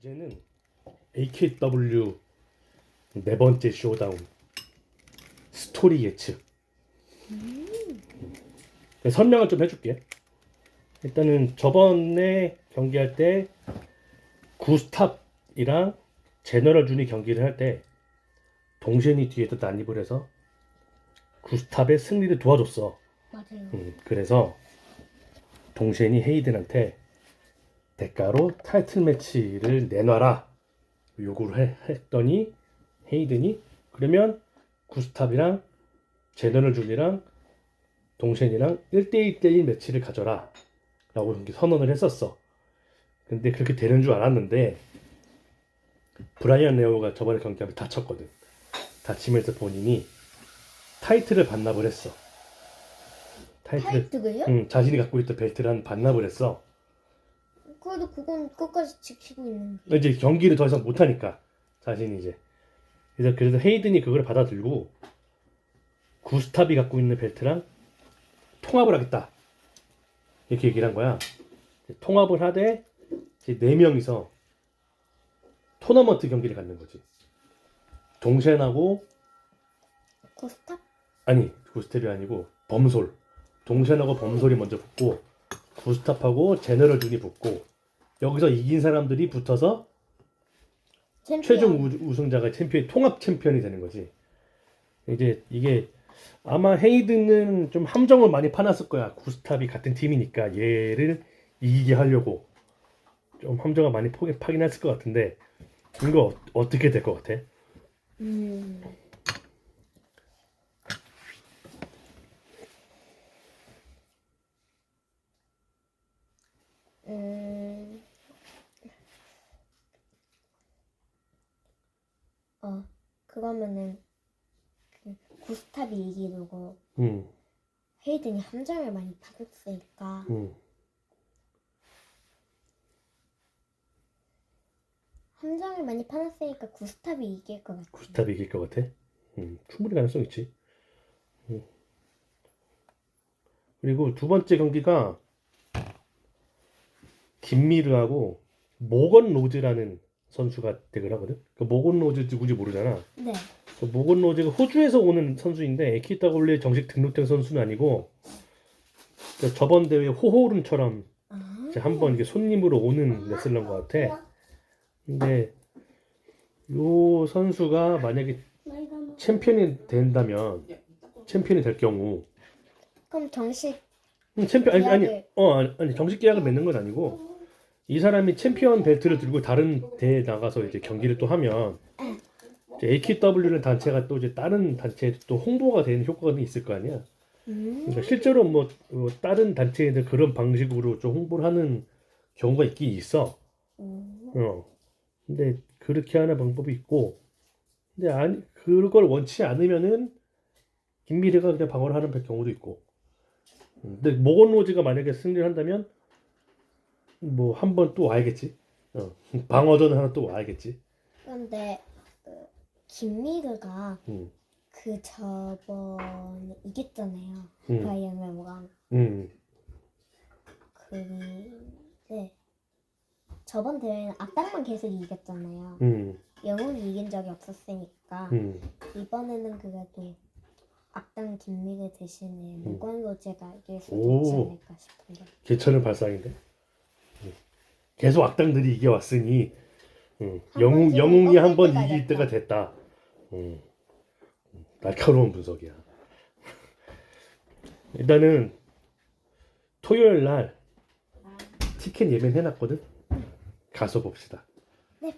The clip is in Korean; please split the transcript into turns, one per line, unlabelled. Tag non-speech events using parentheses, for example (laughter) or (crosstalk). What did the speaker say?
주제는 AKW 네 번째 쇼다운 스토리 예측. 네, 설명을 좀 해줄게. 일단은 저번에 경기할 때 구스탑이랑 제너럴 준이 경기를 할 때 동신이 뒤에서 난입을 해서 구스탑의 승리를 도와줬어.
맞아요.
음, 그래서 동신이 헤이든한테 대가로 타이틀 매치를 내놔라. 요구를 해- 했더니 헤이든이 그러면 구스탑이랑 제너럴 준이랑 동신이랑 1대1대1 매치를 가져라. 라고 이렇게 선언을 했었어. 근데 그렇게 되는 줄 알았는데 브라이언 레오가 저번에 경기하면 다쳤거든. 다치면서 본인이 타이틀을 반납을 했어. 타이틀을
타이트가요?
응, 자신이 갖고 있던 벨트를 한 반납을 했어.
그래도 그건 끝까지 지키고 있는 게.
이제 경기를 더 이상 못 하니까 자신이 이제 그래서 그래서 헤이든이 그걸 받아들고 구스탑이 갖고 있는 벨트랑 통합을 하겠다 이렇게 얘기를 한 거야. 통합을 하되 이제 네 명이서 토너먼트 경기를 갖는 거지. 동센하고
코스탑?
아니 구스탑이 아니고 범솔 동sen하고 범솔이 먼저 붙고 구스탑하고 제너럴 준이 붙고 여기서 이긴 사람들이 붙어서
챔피언.
최종 우, 우승자가 챔피언 통합 챔피언이 되는 거지 이제 이게 아마 헤이든은 좀 함정을 많이 파놨을 거야 구스탑이 같은 팀이니까 얘를 이기게 하려고 좀 함정을 많이 파긴 했을 것 같은데 이거 어- 어떻게 될 것 같아?
음. 음. 어, 그러면은 그 구스탑이 이기고
음,
헤이든이 함정을 많이 받았으니까
음.
함정을 많이 파놨으니까 구스탑이 이길 것 같아.
구스탑이 이길 것 같아? 음, 충분히 가능성 있지. 음. 그리고 두 번째 경기가 김미르하고 모건 로즈라는 선수가 대결 하거든. 그 모건 로즈 누구지 모르잖아.
네.
그 모건 로즈가 호주에서 오는 선수인데 AKW에 정식 등록된 선수는 아니고 그 저번 대회 호호른처럼
아.
한번 이게 손님으로 오는 레슬러인 것 같아. 근데 요 선수가 만약에 챔피언이 된다면 챔피언이 될 경우
그럼 정식
음, 챔피언 아니 아니
계약을-
어 아니, 아니 정식 계약을 맺는 건 아니고 이 사람이 챔피언 벨트를 들고 다른 대회에 나가서 이제 경기를 또 하면 이제 AKW라는 단체가 또 이제 다른 단체에 또 홍보가 되는 효과가 있을 거 아니야.
음.
그러니까 실제로 뭐, 뭐 다른 단체에는 그런 방식으로 좀 홍보를 하는 경우가 있긴 있어.
음.
어. 근데 그렇게 하는 방법이 있고, 근데 아니 그걸 원치 않으면은 김미래가 그냥 방어를 하는 경우도 있고. 음, 근데 모건 로즈가 만약에 승리를 한다면 뭐 한 번 또 와야겠지. 어. 방어전 하나 또 와야겠지.
그런데 그 김미르가
음.
그 저번에 이겼잖아요.
음.
브라이언 웨모가
음.
그네 저번 대회는 악당만 계속 이겼잖아요.
음.
영웅이 이긴 적이 없었으니까
음.
이번에는 그래도 악당 김미르 대신에 모건 로제가 이길 수도
오.
있지 않을까 싶은데.
개천은 발상인데. 음. 계속 악당들이 이겨왔으니 음.
한
영웅
번쯤은
영웅이 한 번
꺾일 때가
이길 때가 됐다. 음. 날카로운 분석이야. (laughs) 일단은 토요일 날 티켓 예매해놨거든. 가서 봅시다.
네.